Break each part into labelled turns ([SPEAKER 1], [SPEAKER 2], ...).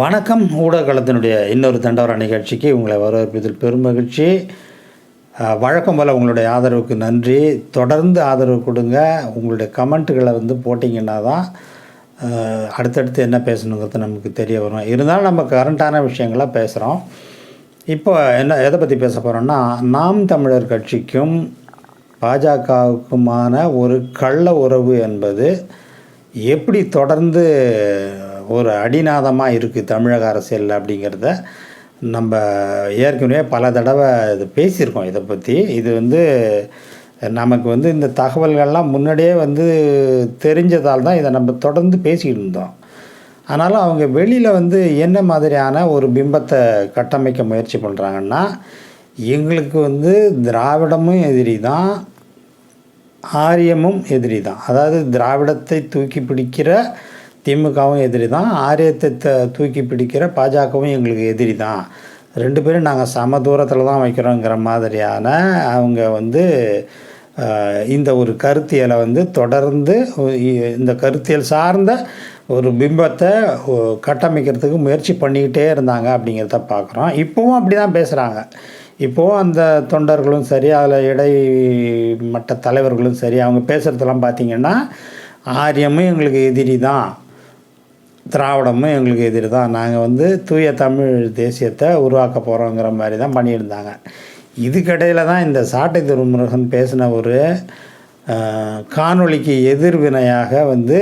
[SPEAKER 1] வணக்கம். ஊடகத்தினுடைய இன்னொரு தண்டவர நிகழ்ச்சிக்கு உங்களை வரவேற்பதில் பெருமகிழ்ச்சி வழக்கம் போல் உங்களுடைய ஆதரவுக்கு நன்றி. தொடர்ந்து ஆதரவு கொடுங்க. உங்களுடைய கமெண்ட்டுகளை வந்து போட்டிங்கன்னா தான் அடுத்தடுத்து என்ன பேசணுங்கிறது நமக்கு தெரிய வரும். இருந்தாலும் நம்ம கரண்ட்டான விஷயங்களாக பேசுகிறோம் இப்போ என்ன எதை பற்றி பேச போகிறோன்னா நாம் தமிழர் கட்சிக்கும் பாஜகவுக்குமான ஒரு கள்ள உறவு என்பது எப்படி தொடர்ந்து ஒரு அடிநாதமாக இருக்குது தமிழக அரசியல் அப்படிங்கிறத நம்ம ஏற்கனவே பல தடவை இது பேசியிருக்கோம். இதை பற்றி இது வந்து நமக்கு வந்து இந்த தகவல்கள்லாம் முன்னாடியே வந்து தெரிஞ்சதால் தான் இதை நம்ம தொடர்ந்து பேசிக்கிட்டு இருந்தோம். ஆனாலும் அவங்க வெளியில் வந்து என்ன மாதிரியான ஒரு பிம்பத்தை கட்டமைக்க முயற்சி பண்ணுறாங்கன்னா எங்களுக்கு வந்து திராவிடமும் எதிரி தான் ஆரியமும் எதிரி தான். அதாவது திராவிடத்தை தூக்கி பிடிக்கிற திமுகவும் எதிரி தான் ஆரியத்தை தூக்கி பிடிக்கிற பாஜகவும் எங்களுக்கு எதிரி தான் ரெண்டு பேரும் நாங்கள் சம தூரத்தில் தான் வைக்கிறோங்கிற மாதிரியான அவங்க வந்து இந்த ஒரு கருத்தியலை வந்து தொடர்ந்து இந்த கருத்தியல் சார்ந்த ஒரு பிம்பத்தை கட்டமைக்கிறதுக்கு முயற்சி பண்ணிக்கிட்டே இருந்தாங்க அப்படிங்கிறத பார்க்குறோம் இப்போவும் அப்படி தான் பேசுகிறாங்க இப்போவும் அந்த தொண்டர்களும் சரி அதில் இடை மட்ட தலைவர்களும் சரி அவங்க பேசுகிறதெல்லாம் பார்த்திங்கன்னா ஆரியமும் எங்களுக்கு எதிரி தான் திராவிடமும் எங்களுக்கு எதிர் தான். நாங்கள் வந்து தூய தமிழ் தேசியத்தை உருவாக்க போகிறோங்கிற மாதிரி தான் பண்ணியிருந்தாங்க. இதுக்கிடையில் தான் இந்த சாட்டை திருமுருகன் பேசின ஒரு காணொளிக்கு எதிர்வினையாக வந்து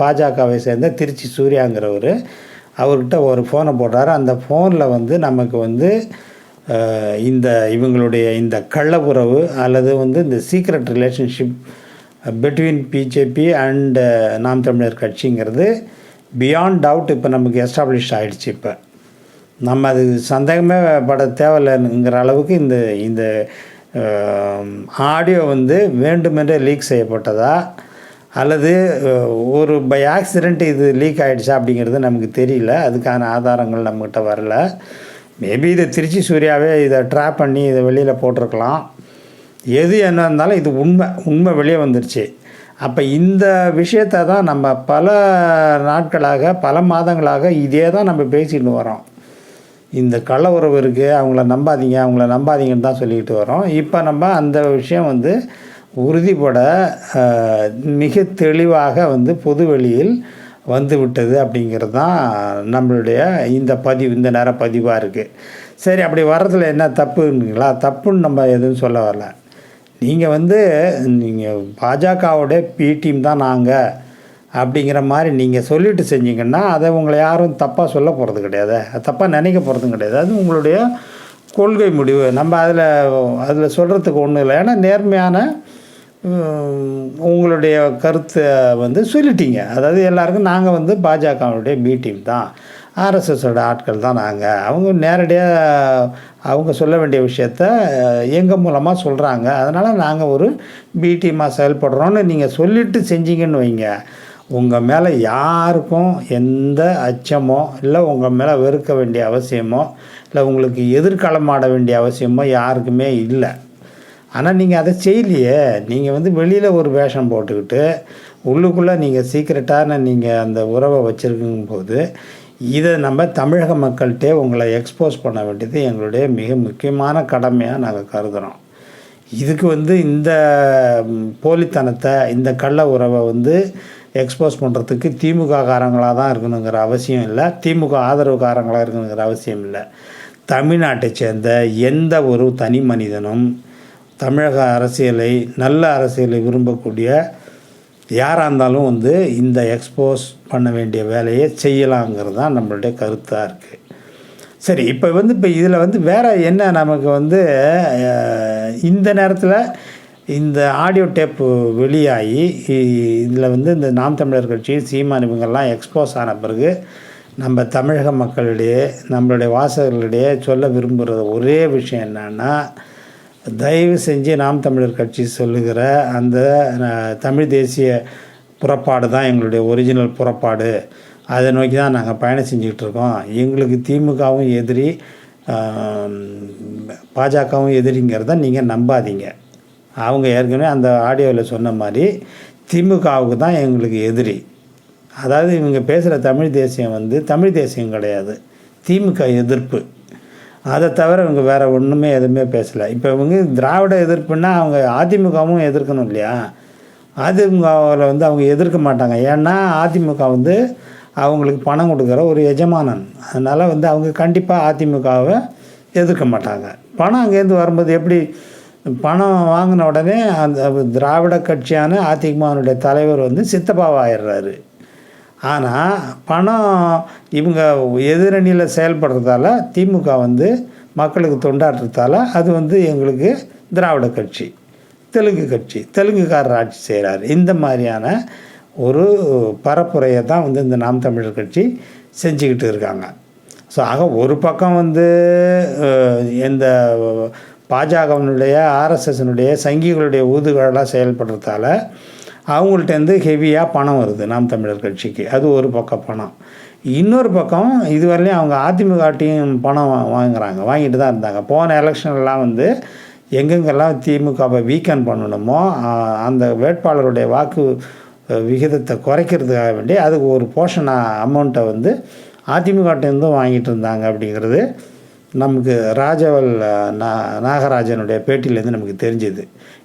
[SPEAKER 1] பாஜகவை சேர்ந்த திருச்சி சூர்யாங்கிறவர் அவர்கிட்ட ஒரு ஃபோனை போட்டார். அந்த ஃபோனில் வந்து நமக்கு வந்து இந்த இவங்களுடைய இந்த கள்ள உறவு அல்லது வந்து இந்த secret relationship between BJP and Naam Tamilar கட்சிங்கிறது beyond doubt இப்போ நமக்கு எஸ்டாப்ளிஷ் ஆகிடுச்சு இப்போ. நம்ம அது சந்தேகமே பட தேவையில்லைங்கிற அளவுக்கு இந்த இந்த ஆடியோ வந்து வேண்டுமென்றே லீக் செய்யப்பட்டதா? அல்லது ஒரு பை ஆக்சிடெண்ட் இது லீக் ஆகிடுச்சா அப்படிங்கிறது நமக்கு தெரியல. அதுக்கான ஆதாரங்கள் நம்மக்கிட்ட வரல. மேபி இதை திருச்சி சூர்யாவே இதை ட்ராப் பண்ணி இதை வெளியில் போட்டிருக்கலாம். எது என்ன இருந்தாலும் இது உண்மை உண்மை வெளியே வந்துருச்சு. அப்போ இந்த விஷயத்தை தான் நம்ம பல நாட்களாக பல மாதங்களாக இதே தான் நம்ம பேசிட்டு வரோம் இந்த கள்ள உறவு இருக்குது அவங்கள நம்பாதீங்க அவங்கள நம்பாதீங்கன்னு தான் சொல்லிக்கிட்டு வரோம் இப்போ நம்ம அந்த விஷயம் வந்து உறுதிப்பட மிக தெளிவாக வந்து பொது வெளியில் வந்து விட்டது அப்படிங்கிறது தான் நம்மளுடைய இந்த பதிவு இந்த நேர பதிவாக இருக்குது சரி அப்படி வர்றதுல என்ன தப்புங்களா தப்புன்னு நம்ம எதுவும் சொல்ல வரல. நீங்கள் வந்து நீங்கள் பாஜகவோட பி டீம் தான் நாங்கள் அப்படிங்கிற மாதிரி நீங்கள் சொல்லிட்டு செஞ்சீங்கன்னா அதை உங்களை யாரும் தப்பாக சொல்ல போகிறது கிடையாது. தப்பாக நினைக்க போகிறதும் கிடையாது. அது உங்களுடைய கொள்கை முடிவு. நம்ம அதில் அதில் சொல்கிறதுக்கு ஒன்றும் இல்லை. ஏன்னா நேர்மையான உங்களுடைய கருத்தை வந்து சொல்லிட்டீங்க. அதாவது எல்லாருக்கும் நாங்கள் வந்து பாஜகவுடைய பி டீம் தான். ஆர்எஸ்எஸோட ஆட்கள் தான் நாங்கள் அவங்க நேரடியாக அவங்க சொல்ல வேண்டிய விஷயத்த எங்கள் மூலமாக சொல்கிறாங்க அதனால் நாங்கள் ஒரு பி செயல்படுறோன்னு நீங்கள் சொல்லிட்டு செஞ்சீங்கன்னு வைங்க. உங்கள் மேலே யாருக்கும் எந்த அச்சமோ இல்லை உங்கள் மேலே வெறுக்க வேண்டிய அவசியமோ இல்லை உங்களுக்கு எதிர்காலமாட வேண்டிய அவசியமோ யாருக்குமே இல்லை. ஆனால் நீங்கள் அதை செய்யலையே. நீங்கள் வந்து வெளியில் ஒரு வேஷம் போட்டுக்கிட்டு உள்ளுக்குள்ளே நீங்கள் சீக்கிரட்டான நீங்கள் அந்த உறவை வச்சுருக்கும் போது இதை நம்ம தமிழக மக்கள்கிட்டே உங்களை எக்ஸ்போஸ் பண்ண வேண்டியது எங்களுடைய மிக முக்கியமான கடமையாக நாங்கள் கருதுகிறோம் இதுக்கு வந்து இந்த போலித்தனத்தை இந்த கள்ள உறவை வந்து எக்ஸ்போஸ் பண்ணுறதுக்கு திமுக காரங்களாக தான் இருக்கணுங்கிற அவசியம் இல்லை. திமுக ஆதரவுக்காரங்களாக இருக்கணுங்கிற அவசியம் இல்லை. தமிழ்நாட்டை சேர்ந்த எந்த ஒரு தனி மனிதனும் தமிழக அரசியலை நல்ல அரசியலை விரும்பக்கூடிய யாராக இருந்தாலும் வந்து இந்த எக்ஸ்போஸ் பண்ண வேண்டிய வேலையை செய்யலாங்கிறது தான் நம்மளுடைய கருத்தாக இருக்குது சரி இப்போ வந்து இப்போ இதில் வந்து வேறு என்ன நமக்கு வந்து இந்த நேரத்தில் இந்த ஆடியோ டேப்பு வெளியாகி இதில் வந்து இந்த நாம் தமிழர் கட்சி சீமான் இவங்கெல்லாம் எக்ஸ்போஸ் ஆன பிறகு நம்ம தமிழக மக்களிடையே நம்மளுடைய வாசகர்களிடையே சொல்ல விரும்புகிற ஒரே விஷயம் என்னென்னா தயவு செஞ்சு நாம் தமிழர் கட்சி சொல்லுகிற அந்த தமிழ் தேசிய புறப்பாடு தான் எங்களுடைய ஒரிஜினல் புறப்பாடு. அதை நோக்கி தான் நாங்கள் பயணம் செஞ்சுக்கிட்டு இருக்கோம். எங்களுக்கு திமுகவும் எதிரி பாஜகவும் எதிரிங்கிறத நீங்கள் நம்பாதீங்க. அவங்க ஏற்கனவே அந்த ஆடியோவில் சொன்ன மாதிரி திமுகவுக்கு தான் எங்களுக்கு எதிரி. அதாவது இவங்க பேசுகிற தமிழ் தேசியம் வந்து தமிழ் தேசியம் கிடையாது. திமுக எதிர்ப்பு. அதை தவிர இவங்க வேறு ஒன்றுமே எதுவுமே பேசலை. இப்போ இவங்க திராவிட எதிர்ப்புன்னா அவங்க அதிமுகவும் எதிர்க்கணும் இல்லையா? அதிமுகவில் வந்து அவங்க எதிர்க்க மாட்டாங்க. ஏன்னா அதிமுக வந்து அவங்களுக்கு பணம் கொடுக்குற ஒரு எஜமானன். அதனால் வந்து அவங்க கண்டிப்பாக அதிமுகவை எதிர்க்க மாட்டாங்க. பணம் அங்கேருந்து வரும்போது எப்படி பணம் வாங்கின உடனே அந்த திராவிட கட்சியான அதிமுகனுடைய தலைவர் வந்து சித்தப்பாவாயிடுறாரு ஆனால் பணம் இவங்க எதிரணியில் செயல்படுறதால திமுக வந்து மக்களுக்கு தொண்டாற்றுறதால அது வந்து எங்களுக்கு திராவிட கட்சி தெலுங்கு கட்சி தெலுங்குக்காரர் ஆட்சி செய்கிறார் இந்த மாதிரியான ஒரு பரப்புரையை தான் வந்து இந்த நாம் தமிழர் கட்சி செஞ்சுக்கிட்டு இருக்காங்க. ஸோ ஆக ஒரு பக்கம் வந்து இந்த பாஜகவினுடைய ஆர்எஸ்எஸ்னுடைய சங்கிகளுடைய ஊதுகளாக செயல்படுறதால அவங்கள்ட்டேருந்து ஹெவியாக பணம் வருது நாம் தமிழர் கட்சிக்கு. அது ஒரு பக்கம் பணம். இன்னொரு பக்கம் இதுவரையிலையும் அவங்க அதிமுகட்டையும் பணம் வாங்குகிறாங்க வாங்குறாங்க. வாங்கிட்டு தான் இருந்தாங்க. போன எலெக்ஷன்லாம் வந்து எங்கெங்கெல்லாம் திமுகவை வீக்கன் பண்ணணுமோ அந்த வேட்பாளருடைய வாக்கு விகிதத்தை குறைக்கிறதுக்காக வேண்டி அதுக்கு ஒரு போர்ஷன் அமௌண்ட்டை வந்து அதிமுகட்டேருந்தும் வாங்கிட்டு இருந்தாங்க அப்படிங்கிறது நமக்கு ராஜவல் நா நாகராஜனுடைய பேட்டியிலேருந்து நமக்கு தெரிஞ்சுது.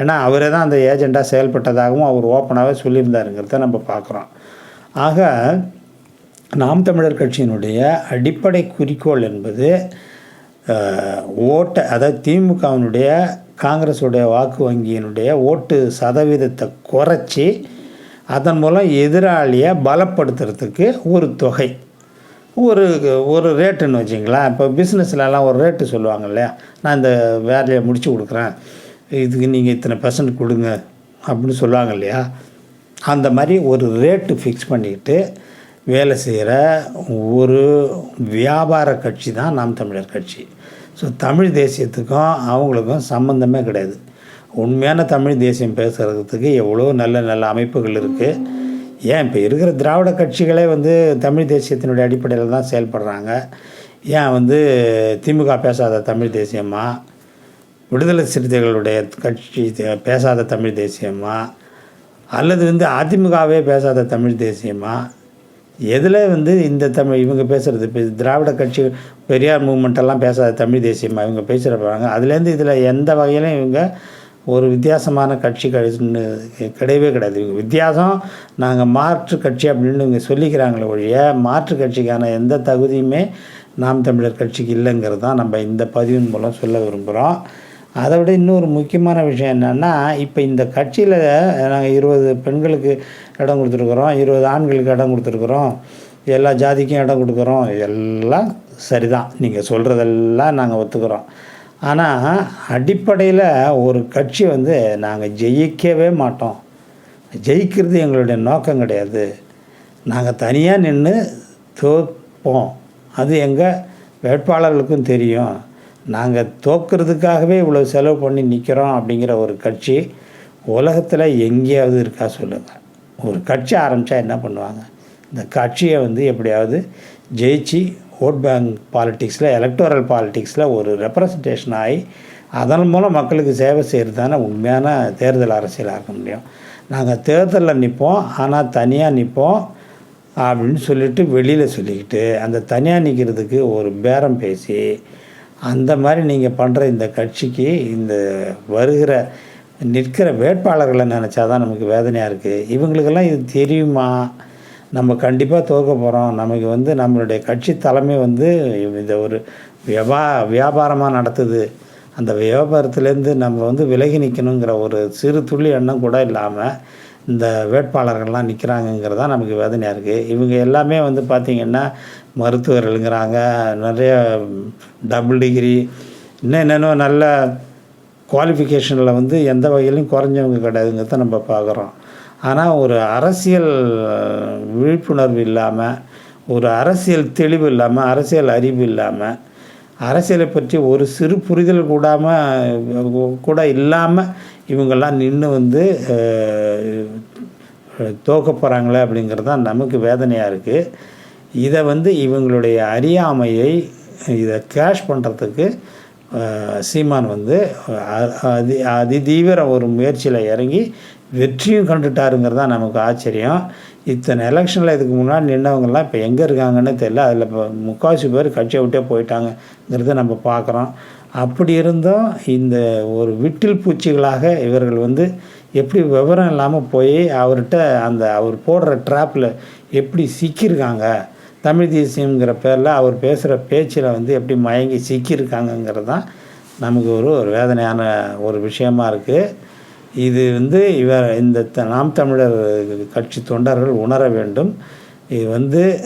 [SPEAKER 1] ஏன்னா அவரே தான் அந்த ஏஜெண்ட்டாக செயல்பட்டதாகவும் அவர் ஓப்பனாகவே சொல்லியிருந்தாருங்கிறத நம்ம பார்க்குறோம். ஆக நாம் தமிழர் கட்சியினுடைய அடிப்படை குறிக்கோள் என்பது ஓட்டை அதாவது திமுகவினுடைய காங்கிரஸுடைய வாக்கு வங்கியினுடைய ஓட்டு சதவீதத்தை குறைச்சி அதன் மூலம் எதிராளியை பலப்படுத்துறதுக்கு ஒரு தொகை. ஒரு ஒரு ரேட்டுன்னு வச்சிங்களேன். இப்போ பிஸ்னஸ்லலாம் ஒரு ரேட்டு சொல்லுவாங்க இல்லையா? நான் இந்த வேலையை முடித்து கொடுக்குறேன். இதுக்கு நீங்கள் இத்தனை பர்சன்ட் கொடுங்க அப்படின்னு சொல்லுவாங்க இல்லையா? அந்த மாதிரி ஒரு ரேட்டு ஃபிக்ஸ் பண்ணிக்கிட்டு வேலை செய்கிற ஒரு வியாபார கட்சி தான் நாம் தமிழர் கட்சி. ஸோ தமிழ் தேசியத்துக்கும் அவங்களுக்கும் சம்மந்தமே கிடையாது. உண்மையான தமிழ் தேசியம் பேசுகிறதுக்கு எவ்வளோ நல்ல நல்ல அமைப்புகள் இருக்குது ஏன் இப்போ இருக்கிற திராவிட கட்சிகளே வந்து தமிழ் தேசியத்தினுடைய அடிப்படையில் தான் செயல்படுறாங்க. ஏன் வந்து திமுக பேசாத தமிழ் தேசியமா? விடுதலை சிறுத்தைகளுடைய கட்சி பேசாத தமிழ் தேசியமா? அல்லது வந்து அதிமுகவே பேசாத தமிழ் தேசியமா? எதில் வந்து இந்த தமிழ் இவங்க பேசுகிறது இப்போ திராவிட கட்சி பெரியார் மூமெண்ட்டெல்லாம் பேசாத தமிழ் தேசியமாக இவங்க பேசுகிறப்பாங்க அதுலேருந்து இதில் எந்த வகையிலும் இவங்க ஒரு வித்தியாசமான கட்சி கிடைச்சுன்னு கிடையவே கிடையாது. இவங்க வித்தியாசம் நாங்கள் மாற்று கட்சி அப்படின்னு இவங்க சொல்லிக்கிறாங்களே ஒழிய மாற்று கட்சிக்கான எந்த தகுதியுமே நாம் தமிழர் கட்சிக்கு இல்லைங்கிறது தான் நம்ம இந்த பதிவின் மூலம் சொல்ல விரும்புகிறோம் அதை விட இன்னொரு முக்கியமான விஷயம் என்னென்னா இப்போ இந்த கட்சியில் நாங்கள் இருபது பெண்களுக்கு இடம் கொடுத்துருக்குறோம் இருபது ஆண்களுக்கு இடம் கொடுத்துருக்குறோம் எல்லா ஜாதிக்கும் இடம் கொடுக்குறோம் எல்லாம் சரிதான். நீங்கள் சொல்கிறதெல்லாம் நாங்கள் ஒத்துக்கிறோம். ஆனால் அடிப்படையில் ஒரு கட்சி வந்து நாங்கள் ஜெயிக்கவே மாட்டோம். ஜெயிக்கிறது எங்களுடைய நோக்கம் கிடையாது. நாங்கள் தனியாக நின்று தோற்போம் அது எங்கள் வேட்பாளர்களுக்கும் தெரியும். நாங்கள் தோக்கிறதுக்காகவே இவ்வளோ செலவு பண்ணி நிற்கிறோம் அப்படிங்கிற ஒரு கட்சி உலகத்தில் எங்கேயாவது இருக்கா சொல்லுங்கள் ஒரு கட்சி ஆரம்பித்தா என்ன பண்ணுவாங்க? இந்த கட்சியை வந்து எப்படியாவது ஜெயிச்சு ஓட் பேங்க் பாலிட்டிக்ஸில் எலக்டோரல் பாலிட்டிக்ஸில் ஒரு ரெப்ரசன்டேஷன் ஆகி அதன் மூலம் மக்களுக்கு சேவை செய்கிறது தானே உண்மையான தேர்தல் அரசியலாக இருக்க முடியும். நாங்கள் தேர்தலில் நிற்போம் ஆனால் தனியாக நிற்போம் அப்படின்னு சொல்லிட்டு வெளியில் சொல்லிக்கிட்டு அந்த தனியாக நிற்கிறதுக்கு ஒரு பேரம் பேசி அந்த மாதிரி நீங்கள் பண்ணுற இந்த கட்சிக்கு இந்த வருகிற நிற்கிற வேட்பாளர்களை நினச்சா தான் நமக்கு வேதனையாக இருக்குது இவங்களுக்கெல்லாம் இது தெரியுமா? நம்ம கண்டிப்பாக தோற்க போகிறோம் நமக்கு வந்து நம்மளுடைய கட்சி தலைமை வந்து இந்த ஒரு வியாபா வியாபாரமாக நடத்துது. அந்த வியாபாரத்துலேருந்து நம்ம வந்து விலகி நிற்கணுங்கிற ஒரு சிறு துள்ளி எண்ணம் கூட இல்லாமல் இந்த வேட்பாளர்கள்லாம் நிற்கிறாங்கங்கிறது தான் நமக்கு வேதனையாக இருக்குது இவங்க எல்லாமே வந்து பார்த்திங்கன்னா மருத்துவர்களுங்கிறாங்க. நிறைய டபுள் டிகிரி இன்னும் என்னென்ன நல்ல குவாலிஃபிகேஷனில் வந்து எந்த வகையிலையும் குறைஞ்சவங்க கிடையாதுங்கிறத நம்ம பார்க்குறோம் ஆனால் ஒரு அரசியல் விழிப்புணர்வு இல்லாமல் ஒரு அரசியல் தெளிவு இல்லாமல் அரசியல் அறிவு இல்லாமல் அரசியலை பற்றி ஒரு சிறு புரிதல் கூடாமல் கூட இல்லாமல் இவங்கெல்லாம் நின்று வந்து தோக்க போகிறாங்களே அப்படிங்கிறது தான் நமக்கு வேதனையாக இருக்குது இதை வந்து இவங்களுடைய அறியாமையை இதை கேஷ் பண்ணுறதுக்கு சீமான் வந்து அதி அதிதீவிர ஒரு முயற்சியில் இறங்கி வெற்றியும் கண்டுட்டாருங்கிறது தான் நமக்கு ஆச்சரியம். இத்தனை எலெக்ஷனில் இதுக்கு முன்னாடி நின்றவங்கெல்லாம் இப்போ எங்கே இருக்காங்கன்னு தெரியல. அதில் இப்போ முக்கால்வாசி பேர் கட்சியை விட்டே போயிட்டாங்கங்கிறத நம்ம பார்க்குறோம். அப்படி இருந்தும் இந்த ஒரு விட்டில் பூச்சிகளாக இவர்கள் வந்து எப்படி விவரம் இல்லாமல் போய் அவர்கிட்ட அந்த அவர் போடுற ட்ராப்பில் எப்படி சிக்கியிருக்காங்க? தமிழ் தேசியங்கிற பேரில் அவர் பேசுகிற பேச்சில் வந்து எப்படி மயங்கி சிக்கியிருக்காங்கங்கிறது தான் நமக்கு ஒரு ஒரு வேதனையான ஒரு விஷயமா இருக்குது இது வந்து இவர் இந்த த- நாம் தமிழர் கட்சி தொண்டர்கள் உணர வேண்டும். இது வந்து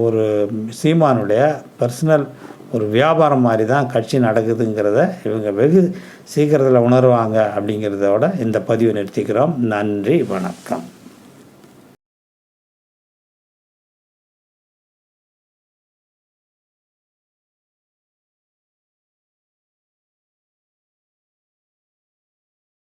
[SPEAKER 1] ஒரு சீமானுடைய பர்சனல் ஒரு வியாபாரம் மாதிரி தான் கட்சி நடக்குதுங்கிறத இவங்க வெகு சீக்கிரத்தில் உணர்வாங்க அப்படிங்கிறதோட இந்த பதிவை நிறுத்திக்கிறோம். நன்றி வணக்கம்.